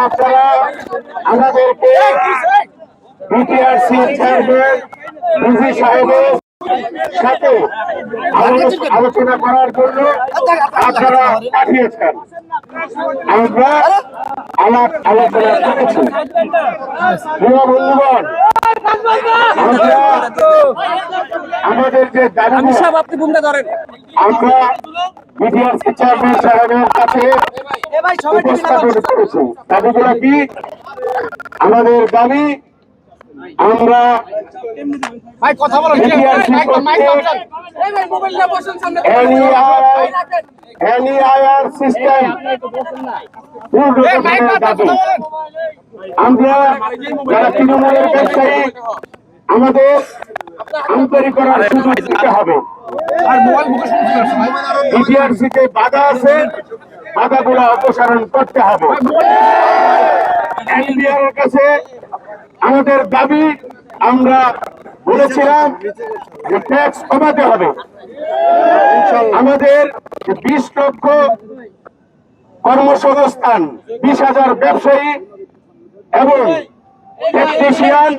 আপনারা আমাদেরকে BTRC chairman DG সাহেবের সাথে আলো- আলোচনা করার জন্য আপনারা পাঠিয়েছেন আমরা আলাপ আলোচনা করেছি প্রিয় বন্ধুগণ আমাদের যে দাবি সব আপনি ভূমিকা ধরেন। আমরা বিটিআরসি চেয়ারম্যান সাহেবের কাছে উপস্থাপন করেছি। দাবিগুলো কি? আমাদের দাবি আমরা ভাই কথা বলেন। বিটিআরসি এনইআইআর সিস্টেম আমরা যারা তৃণমূলের ব্যবসায়ী আমাদের আন্তরিকতার সুযোগ দিতে হবে। বিটিআরসিতে বাধা আছে বাধাগুলো অপসারণ করতে হবে। এনবিআর এর কাছে আমাদের দাবি আমরা বলেছিলাম যে ট্যাক্স কমাতে হবে। আমাদের বিশ লক্ষ কর্মসংস্থান বিশ হাজার ব্যবসায়ী এবং টেকনিশিয়ান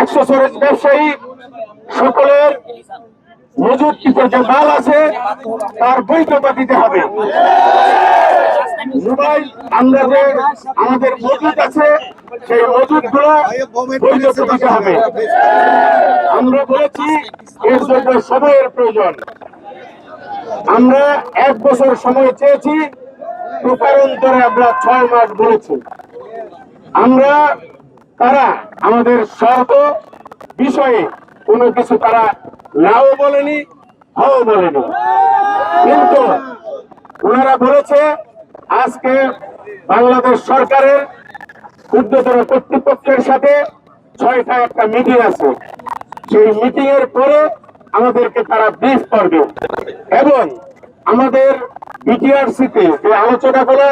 একশো ব্যবসায়ী সকলের মজুদকৃত যে মাল আছে, তার বৈধতা দিতে হবে। আমরা যে আমাদের মজুদ আছে, সেই মজুদগুলো দিতে হবে। আমরা বলেছি, এর জন্য সময়ের প্রয়োজন। আমরা এক বছর সময় চেয়েছি প্রকারান্তরে আমরা ছয় মাস বলেছি। আমরা তারা আমাদের শর্ত বিষয়ে কোনো কিছু তারা নাও বলেনি, হও বলেনি। কিন্তু ওনারা বলেছে, আজকে বাংলাদেশ সরকারের উদ্যোতন কর্তৃপক্ষের সাথে ছয়টা একটা মিটিং আছে। সেই মিটিং এর পরে আমাদেরকে তারা ব্রিফ করবে। এবং আমাদের বিটিআরসিতে যে আলোচনাগুলো,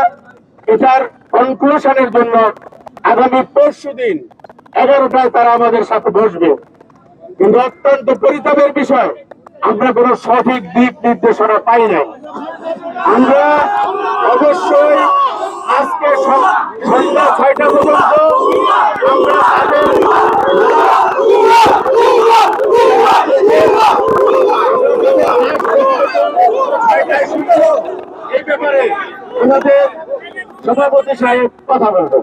এটার কনক্লুশনের জন্য আগামী পরশু দিন এগারোটায় তারা আমাদের সাথে বসবে। কিন্তু অত্যন্ত পরিতাপের বিষয়, আমরা কোন সঠিক দিক নির্দেশনা পাই নাই। আমরা অবশ্যই আজকে সন্ধ্যা ছয়টা পর্যন্ত আমরা এই ব্যাপারে আমাদের সভাপতি সাহেব কথা বলবেন।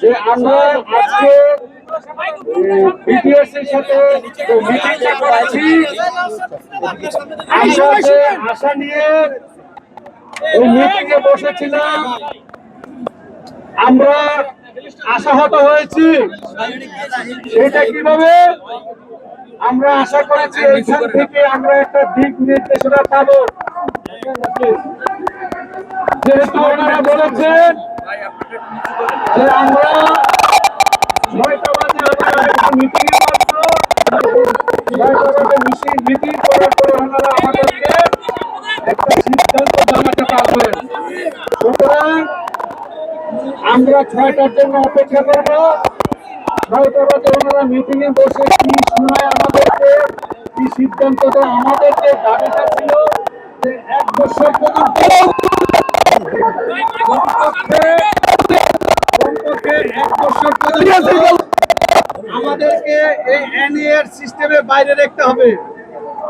যে আমরা আজকে বিটিএস এর সাথে মিটিং করেছি, আশা নিয়ে ওই মিটিং এ বসেছিলাম। আমরা আশাহত হয়েছি। সেটা কীভাবে? আমরা আশা করেছি এইখান থেকে আমরা একটা দিক নির্দেশনা পাবো। যেহেতু ওনারা বলেছেন আমরা নয়টা বাজে আমরা একটা মিটিং এ বসবো নয়টা বাজে আমাদেরকে একটা ছয়টার জন্য অপেক্ষা করব। ছয়টা বাজে ওনারা মিটিং এ বসে কি শোনায় আমাদেরকে, কি সিদ্ধান্ত আমাদের দাবিটা ছিল যে এক বছর পর্যন্ত কমপক্ষে কমপক্ষে এক বছর পর্যন্ত আমাদেরকে এই এনএর সিস্টেমের বাইরে রাখতে হবে।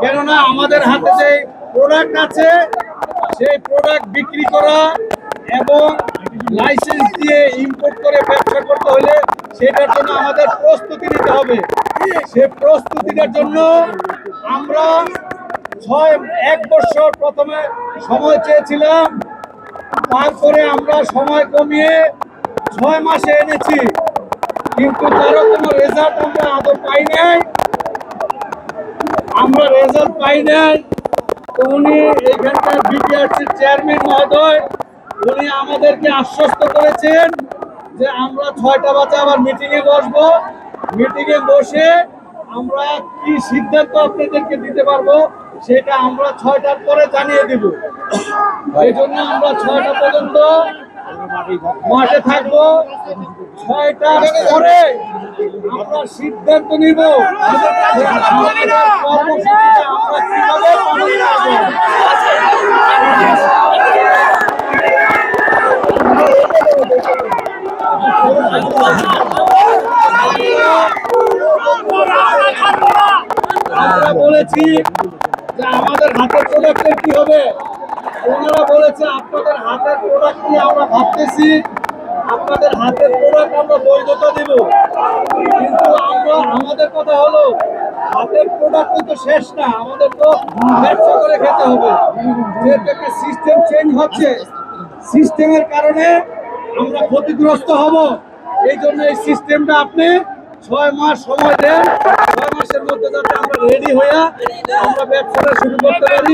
কেননা আমাদের হাতে যে প্রোডাক্ট আছে, সেই প্রোডাক্ট বিক্রি করা এবং লাইসেন্স দিয়ে ইম্পোর্ট করে ব্যবসা করতে হলে সেটার জন্য আমাদের প্রস্তুতি নিতে হবে। সে প্রস্তুতিটার জন্য আমরা ছয়, এক বছর প্রথমে সময় চেয়েছিলাম। তারপরে আমরা সময় কমিয়ে ছয় মাসে এনেছি। কিন্তু তারও কোনো রেজাল্ট আমরা আদৌ পাই নাই আমরা রেজাল্ট পাই নাই তো উনি এখানকার বিটিআরসির চেয়ারম্যান মহোদয় উনি আমাদেরকে আশ্বস্ত করেছেন যে আমরা ছয়টা বাজে আবার মিটিংয়ে বসবো। মিটিংয়ে বসে আমরা কি সিদ্ধান্ত আপনাদেরকে দিতে পারব সেটা আমরা ছয়টার পরে জানিয়ে দিব। এই জন্য আমরা ছয়টা পর্যন্ত মাঠে থাকব। ছয়টার পরে আমরা সিদ্ধান্ত নিব। আমরা বলেছি যে আমাদের হাতের প্রোডাক্টের কি হবে? ওনারা বলেছে, আপনাদের হাতের প্রোডাক্ট নিয়ে আমরা ভাবতেছি, আপনাদের হাতের প্রোডাক্ট আমরা বৈধতা দেব। কিন্তু আমরা, আমাদের কথা হলো, হাতের প্রোডাক্ট তো শেষ না, আমাদের তো ব্যবসা করে খেতে হবে। যেহেতু একটা সিস্টেম চেঞ্জ হচ্ছে সিস্টেমের কারণে আমরা ক্ষতিগ্রস্ত হব। এই জন্য এই সিস্টেমটা আপনি ছয় মাস সময় দেন, ছয় মাসের মধ্যে যাতে আমরা রেডি হয়ে আমরা ব্যবসাটা শুরু করতে পারি।